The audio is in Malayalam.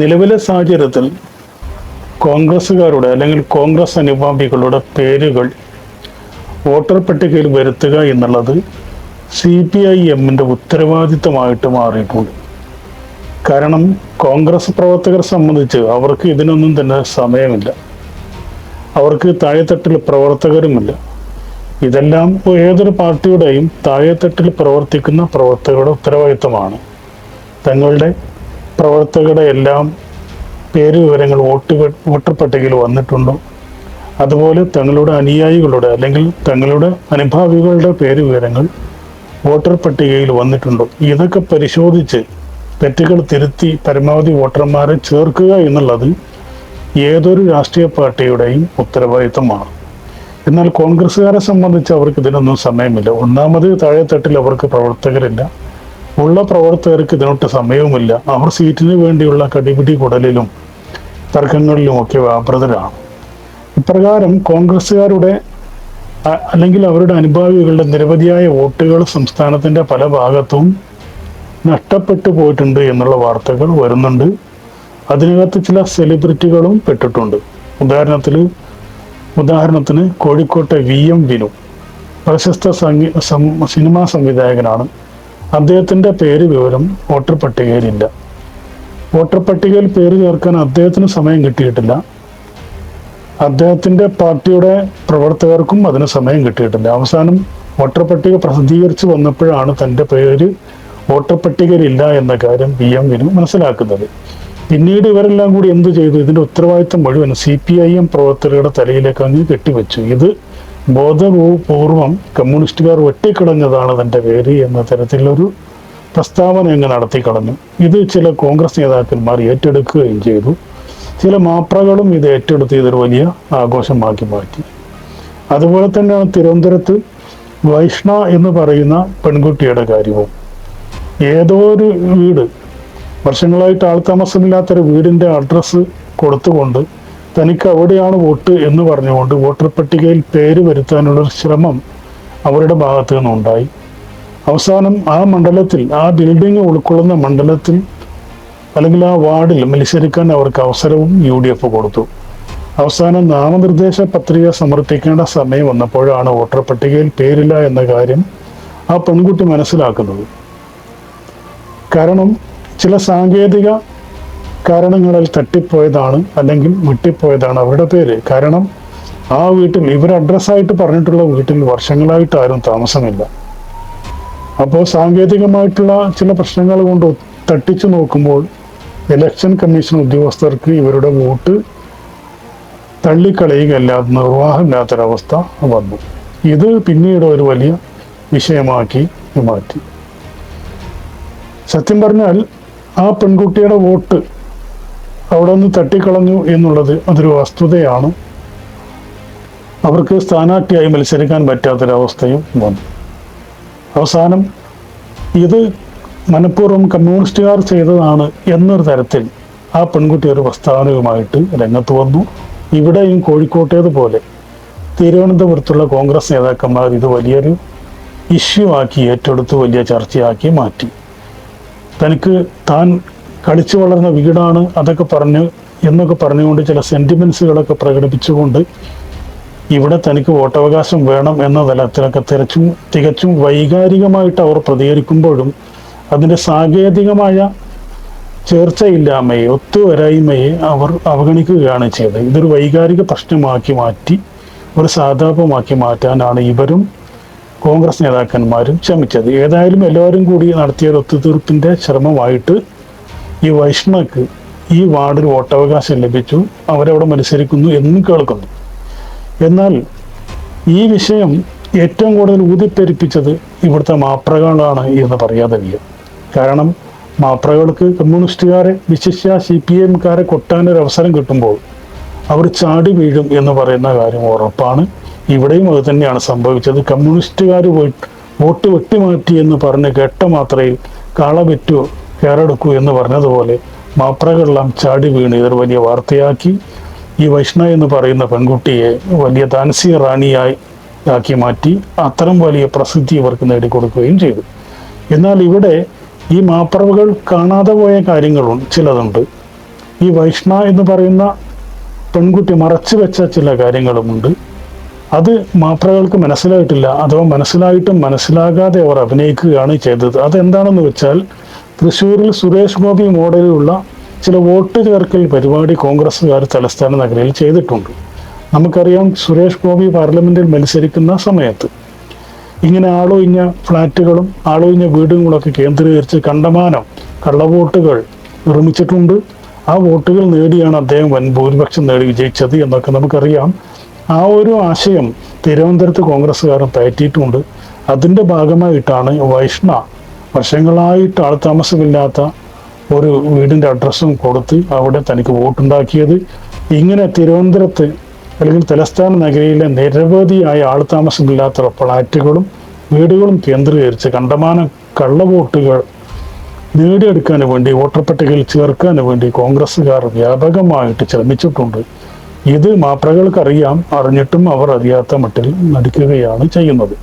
നിലവിലെ സാഹചര്യത്തിൽ കോൺഗ്രസ്സുകാരുടെ അല്ലെങ്കിൽ കോൺഗ്രസ് അനുഭാവികളുടെ പേരുകൾ വോട്ടർ പട്ടികയിൽ വരുത്തുക എന്നുള്ളത് സി പി ഐ എമ്മിന്റെ ഉത്തരവാദിത്തമായിട്ട് മാറിയിട്ടുണ്ട്. കാരണം കോൺഗ്രസ് പ്രവർത്തകരെ സംബന്ധിച്ച് അവർക്ക് ഇതിനൊന്നും തന്നെ സമയമില്ല. അവർക്ക് താഴെത്തട്ടിൽ പ്രവർത്തകരുമില്ല. ഇതെല്ലാം ഏതൊരു പാർട്ടിയുടെയും താഴെത്തട്ടിൽ പ്രവർത്തിക്കുന്ന പ്രവർത്തകരുടെ ഉത്തരവാദിത്തമാണ്. തങ്ങളുടെ പ്രവർത്തകരുടെ എല്ലാം പേര് വിവരങ്ങൾ വോട്ട് വോട്ടർ പട്ടികയിൽ വന്നിട്ടുണ്ടോ. അതുപോലെ തങ്ങളുടെ അനുയായികളുടെ അല്ലെങ്കിൽ തങ്ങളുടെ അനുഭാവികളുടെ പേര് വിവരങ്ങൾ വോട്ടർ പട്ടികയിൽ വന്നിട്ടുണ്ടോ. ഇതൊക്കെ പരിശോധിച്ച് തെറ്റുകൾ തിരുത്തി പരമാവധി വോട്ടർമാരെ ചേർക്കുക എന്നുള്ളത് ഏതൊരു രാഷ്ട്രീയ പാർട്ടിയുടെയും ഉത്തരവാദിത്തമാണ് എന്നാൽ കോൺഗ്രസ്സുകാരെ സംബന്ധിച്ച് അവർക്ക് ഇതിനൊന്നും സമയമില്ല. ഒന്നാമത് താഴെത്തട്ടിൽ അവർക്ക് പ്രവർത്തകരില്ല. ഉള്ള പ്രവർത്തകർക്ക് ഇതിനൊട്ട് സമയവുമില്ല. അവർ സീറ്റിന് വേണ്ടിയുള്ള കടിപിടി കുടലിലും തർക്കങ്ങളിലുമൊക്കെ വ്യാപൃതരാണ് ഇപ്രകാരം കോൺഗ്രസ്സുകാരുടെ അല്ലെങ്കിൽ അവരുടെ അനുഭാവികളുടെ നിരവധിയായ വോട്ടുകൾ സംസ്ഥാനത്തിന്റെ പല ഭാഗത്തും നഷ്ടപ്പെട്ടു പോയിട്ടുണ്ട് എന്നുള്ള വാർത്തകൾ വരുന്നുണ്ട്. അതിനകത്ത് ചില സെലിബ്രിറ്റികളും പെട്ടിട്ടുണ്ട്. ഉദാഹരണത്തിൽ ഉദാഹരണത്തിന് കോഴിക്കോട്ടെ വി. എം. വിനു. പ്രശസ്ത സംഗീ സിനിമാ സംവിധായകനാണ്. അദ്ദേഹത്തിന്റെ പേര് വിവരം വോട്ടർ പട്ടികയിലില്ല. വോട്ടർ പട്ടികയിൽ പേര് ചേർക്കാൻ അദ്ദേഹത്തിന് സമയം കിട്ടിയിട്ടില്ല. അദ്ദേഹത്തിന്റെ പാർട്ടിയുടെ പ്രവർത്തകർക്കും അതിന് സമയം കിട്ടിയിട്ടില്ല. അവസാനം വോട്ടർ പട്ടിക പ്രസിദ്ധീകരിച്ചു വന്നപ്പോഴാണ് തന്റെ പേര് വോട്ടർ പട്ടികയിലില്ല എന്ന കാര്യം പി എം വിനു മനസ്സിലാക്കുന്നത്. പിന്നീട് ഇവരെല്ലാം കൂടി എന്ത് ചെയ്തു? ഇതിന്റെ ഉത്തരവാദിത്തം മുഴുവൻ സി പി ഐ എം പ്രവർത്തകരുടെ തലയിലേക്ക് അങ്ങ് കെട്ടിവെച്ചു. ഇത് ബോധപൂർവം കമ്മ്യൂണിസ്റ്റുകാർ വെട്ടിക്കളഞ്ഞതാണ് തന്റെ പേര് എന്ന തരത്തിലൊരു പ്രസ്താവന അങ്ങ് നടത്തി കളഞ്ഞു. ഇത് ചില കോൺഗ്രസ് നേതാക്കന്മാർ ഏറ്റെടുക്കുകയും ചെയ്തു. ചില മാപ്രകളും ഇത് ഏറ്റെടുത്ത് ഇതൊരു വലിയ ആഘോഷമാക്കി മാറ്റി. അതുപോലെ തന്നെയാണ് തിരുവനന്തപുരത്ത് വൈഷ്ണ എന്ന് പറയുന്ന പെൺകുട്ടിയുടെ കാര്യവും. ഏതോ ഒരു വീട് വർഷങ്ങളായിട്ട് ആൾ താമസമില്ലാത്തൊരു വീടിന്റെ അഡ്രസ്സ് കൊടുത്തുകൊണ്ട് തനിക്ക് അവിടെയാണ് വോട്ട് എന്ന് പറഞ്ഞുകൊണ്ട് വോട്ടർ പട്ടികയിൽ പേര് വരുത്താനുള്ള ശ്രമം അവരുടെ ഭാഗത്തു നിന്നുണ്ടായി. അവസാനം ആ മണ്ഡലത്തിൽ ആ ബിൽഡിംഗ് ഉൾക്കൊള്ളുന്ന മണ്ഡലത്തിൽ അല്ലെങ്കിൽ ആ വാർഡിൽ മത്സരിക്കാൻ അവർക്ക് അവസരവും യു ഡി എഫ് കൊടുത്തു. അവസാനം നാമനിർദ്ദേശ പത്രിക സമർപ്പിക്കേണ്ട സമയം വന്നപ്പോഴാണ് വോട്ടർ പട്ടികയിൽ പേരില്ല എന്ന കാര്യം ആ പെൺകുട്ടി മനസ്സിലാക്കുന്നത്. കാരണം ചില സാങ്കേതിക കാരണങ്ങളിൽ തട്ടിപ്പോയതാണ് അല്ലെങ്കിൽ വിട്ടിപ്പോയതാണ് അവരുടെ പേര്. കാരണം ആ വീട്ടിൽ ഇവർ അഡ്രസ്സായിട്ട് പറഞ്ഞിട്ടുള്ള വീട്ടിൽ വർഷങ്ങളായിട്ട് ആരും താമസമില്ല. അപ്പോൾ സാങ്കേതികമായിട്ടുള്ള ചില പ്രശ്നങ്ങൾ കൊണ്ട് തട്ടിച്ചു നോക്കുമ്പോൾ ഇലക്ഷൻ കമ്മീഷൻ ഉദ്യോഗസ്ഥർക്ക് ഇവരുടെ വോട്ട് തള്ളിക്കളയുകയല്ലാതെ നിർവാഹമില്ലാത്തൊരവസ്ഥ വന്നു. ഇത് പിന്നീട് ഒരു വലിയ വിഷയമാക്കി മാറ്റി. സത്യം പറഞ്ഞാൽ ആ പെൺകുട്ടിയുടെ വോട്ട് അവിടെ നിന്ന് തട്ടിക്കളഞ്ഞു എന്നുള്ളത് അതൊരു വസ്തുതയാണ്. അവർക്ക് സ്ഥാനാർത്ഥിയായി മത്സരിക്കാൻ പറ്റാത്തൊരവസ്ഥയും വന്നു. അവസാനം ഇത് മനഃപൂർവം കമ്മ്യൂണിസ്റ്റുകാർ ചെയ്തതാണ് എന്നൊരു തരത്തിൽ ആ പെൺകുട്ടി ഒരു പ്രസ്താവനയുമായിട്ട് രംഗത്ത് വന്നു. ഇവിടെയും കോഴിക്കോട്ടേതുപോലെ തിരുവനന്തപുരത്തുള്ള കോൺഗ്രസ് നേതാക്കന്മാർ ഇത് വലിയൊരു ഇഷ്യൂ ആക്കി ഏറ്റെടുത്ത് വലിയ ചർച്ചയാക്കി മാറ്റി. തനിക്ക് താൻ കളിച്ചു വളർന്ന വീടാണ് അതൊക്കെ പറഞ്ഞു എന്നൊക്കെ പറഞ്ഞുകൊണ്ട് ചില സെന്റിമെന്റ്സുകളൊക്കെ പ്രകടിപ്പിച്ചുകൊണ്ട് ഇവിടെ തനിക്ക് വോട്ടവകാശം വേണം എന്ന തലത്തിലൊക്കെ തിരച്ചും തികച്ചും വൈകാരികമായിട്ട് അവർ പ്രതികരിക്കുമ്പോഴും അതിന്റെ സാങ്കേതികമായ ചേർച്ചയില്ലായ്മയെ ഒത്തുവരായ്മയെ അവർ അവഗണിക്കുകയാണ് ചെയ്തത്. ഇതൊരു വൈകാരിക പ്രശ്നമാക്കി മാറ്റി ഒരു സാധാപമാക്കി മാറ്റാനാണ് ഇവരും കോൺഗ്രസ് നേതാക്കന്മാരും ശ്രമിച്ചത്. ഏതായാലും എല്ലാവരും കൂടി നടത്തിയ ഒരു ഒത്തുതീർപ്പിന്റെ ശ്രമമായിട്ട് ഈ വൈഷ്ണവക്ക് ഈ വാർഡിൽ വോട്ടവകാശം ലഭിച്ചു അവരവിടെ മത്സരിക്കുന്നു എന്നും കേൾക്കുന്നു. എന്നാൽ ഈ വിഷയം ഏറ്റവും കൂടുതൽ ഊതിപ്പെരിപ്പിച്ചത് ഇവിടുത്തെ മാപ്രകളാണ് എന്ന് പറയാതെ വയ്യ കാരണം മാപ്രകൾക്ക് കമ്മ്യൂണിസ്റ്റുകാരെ വിശിഷ്യ സി പി എംകാരെ കൊട്ടാനൊരു അവസരം കിട്ടുമ്പോൾ അവർ ചാടി വീഴും എന്ന് പറയുന്ന കാര്യം ഉറപ്പാണ്. ഇവിടെയും അത് തന്നെയാണ് സംഭവിച്ചത്. കമ്മ്യൂണിസ്റ്റുകാർ വോട്ട് വെട്ടിമാറ്റി എന്ന് പറഞ്ഞ് കേട്ട മാത്രയിൽ കാള കയറെടുക്കൂ എന്ന് പറഞ്ഞതുപോലെ മാപ്രകളെല്ലാം ചാടി വീണ് ഇതൊരു വലിയ വാർത്തയാക്കി. ഈ വൈഷ്ണ എന്ന് പറയുന്ന പെൺകുട്ടിയെ വലിയ താൻസി റാണിയായി ആക്കി മാറ്റി അത്തരം വലിയ പ്രസിദ്ധി ഇവർക്ക് നേടിക്കൊടുക്കുകയും ചെയ്തു. എന്നാൽ ഇവിടെ ഈ മാപ്പറവുകൾ കാണാതെ പോയ കാര്യങ്ങളും ചിലതുണ്ട്. ഈ വൈഷ്ണ എന്ന് പറയുന്ന പെൺകുട്ടി മറച്ചു വെച്ച ചില കാര്യങ്ങളുമുണ്ട്. അത് മാപ്രകൾക്ക് മനസ്സിലായിട്ടില്ല. അഥവാ മനസ്സിലായിട്ടും മനസ്സിലാകാതെ അവർ അഭിനയിക്കുകയാണ് ചെയ്തത്. അതെന്താണെന്ന് വെച്ചാൽ തൃശ്ശൂരിൽ സുരേഷ് ഗോപി മോഡലിലുള്ള ചില വോട്ട് ചേർക്കൽ പരിപാടി കോൺഗ്രസ്സുകാർ തലസ്ഥാന നഗരയിൽ ചെയ്തിട്ടുണ്ട്. നമുക്കറിയാം സുരേഷ് ഗോപി പാർലമെന്റിൽ മത്സരിക്കുന്ന സമയത്ത് ഇങ്ങനെ ആളൊഴിഞ്ഞ ഫ്ലാറ്റുകളും ആളൊഴിഞ്ഞ വീടുകളൊക്കെ കേന്ദ്രീകരിച്ച് കണ്ടമാനം കള്ളവോട്ടുകൾ നിർമ്മിച്ചിട്ടുണ്ട്. ആ വോട്ടുകൾ നേടിയാണ് അദ്ദേഹം വൻ ഭൂരിപക്ഷം നേടി വിജയിച്ചത് എന്നൊക്കെ നമുക്കറിയാം. ആ ഒരു ആശയം തിരുവനന്തപുരത്ത് കോൺഗ്രസ്സുകാരൻ പയറ്റിയിട്ടുണ്ട്. അതിന്റെ ഭാഗമായിട്ടാണ് വൈഷ്ണ വർഷങ്ങളായിട്ട് ആൾതാമസമില്ലാത്ത ഒരു വീടിന്റെ അഡ്രസ്സും കൊടുത്ത് അവിടെ തനിക്ക് വോട്ടുണ്ടാക്കിയത്. ഇങ്ങനെ തിരുവനന്തപുരത്ത് അല്ലെങ്കിൽ തലസ്ഥാന നഗരിയിലെ നിരവധിയായ ആൾതാമസമില്ലാത്ത ഫ്ളാറ്റുകളും വീടുകളും കേന്ദ്രീകരിച്ച് കണ്ടമാനം കള്ളവോട്ടുകൾ നേടിയെടുക്കാൻ വേണ്ടി വോട്ടർ പട്ടികയിൽ ചേർക്കാൻ വേണ്ടി കോൺഗ്രസ്സുകാർ വ്യാപകമായിട്ട് ശ്രമിച്ചിട്ടുണ്ട്. ഇത് മാപ്രകൾക്കറിയാം അറിഞ്ഞിട്ടും അവർ അറിയാത്ത മട്ടിൽ നടിക്കുകയാണ് ചെയ്യുന്നത്.